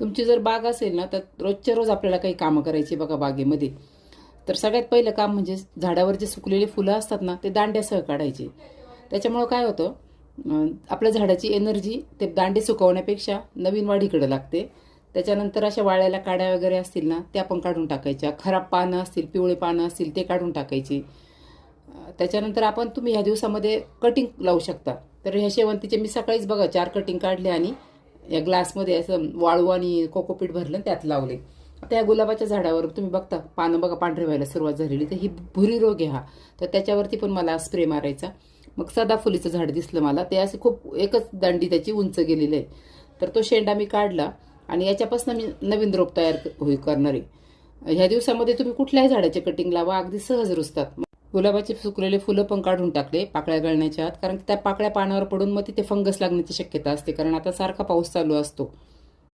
तुमची जर बाग असेल ना तर रोजच्या रोज आपल्याला काही कामं करायची बघा बागेमध्ये. तर सगळ्यात पहिलं काम म्हणजे झाडावर जे सुकलेली फुलं असतात ना ते दांड्यासह काढायचे. त्याच्यामुळं काय होतं आपल्या झाडाची एनर्जी ते दांडे सुकवण्यापेक्षा नवीन वाढीकडे लागते. त्याच्यानंतर अशा वाळ्याला काड्या वगैरे असतील ना त्या पण काढून टाकायच्या. खराब पानं असतील पिवळे पानं असतील ते काढून टाकायची. त्याच्यानंतर आपण तुम्ही ह्या दिवसामध्ये कटिंग लावू शकता. तर ह्या शेवंतीचे मी सकाळीच बघा चार कटिंग काढले आणि या ग्लासमध्ये असं वाळू आणि कोकोपीट भरलं आणि त्यात लावले. त्या गुलाबाच्या झाडावर तुम्ही बघता पानं बघा पांढरे व्हायला सुरुवात झालेली. तर ही भुरी रोग आहे हा. तर त्याच्यावरती पण मला स्प्रे मारायचा. मग सदाफुलीचं झाड दिसलं मला. ते असे खूप एकच दांडी त्याची उंच गेलेली आहे. तर तो शेंडा मी काढला आणि याच्यापासून मी नवीन रोप तयार होई करणार. आहे ह्या दिवसामध्ये तुम्ही कुठल्याही झाडाचे कटिंग लावा अगदी सहज रुजतात. गुलाबाचे सुकलेले फुलं पण काढून टाकले पाकळ्या गळण्याच्या आत कारण त्या पाकळ्या पानावर पडून मग तिथे फंगस लागण्याची शक्यता असते कारण आता सारखा पाऊस चालू असतो.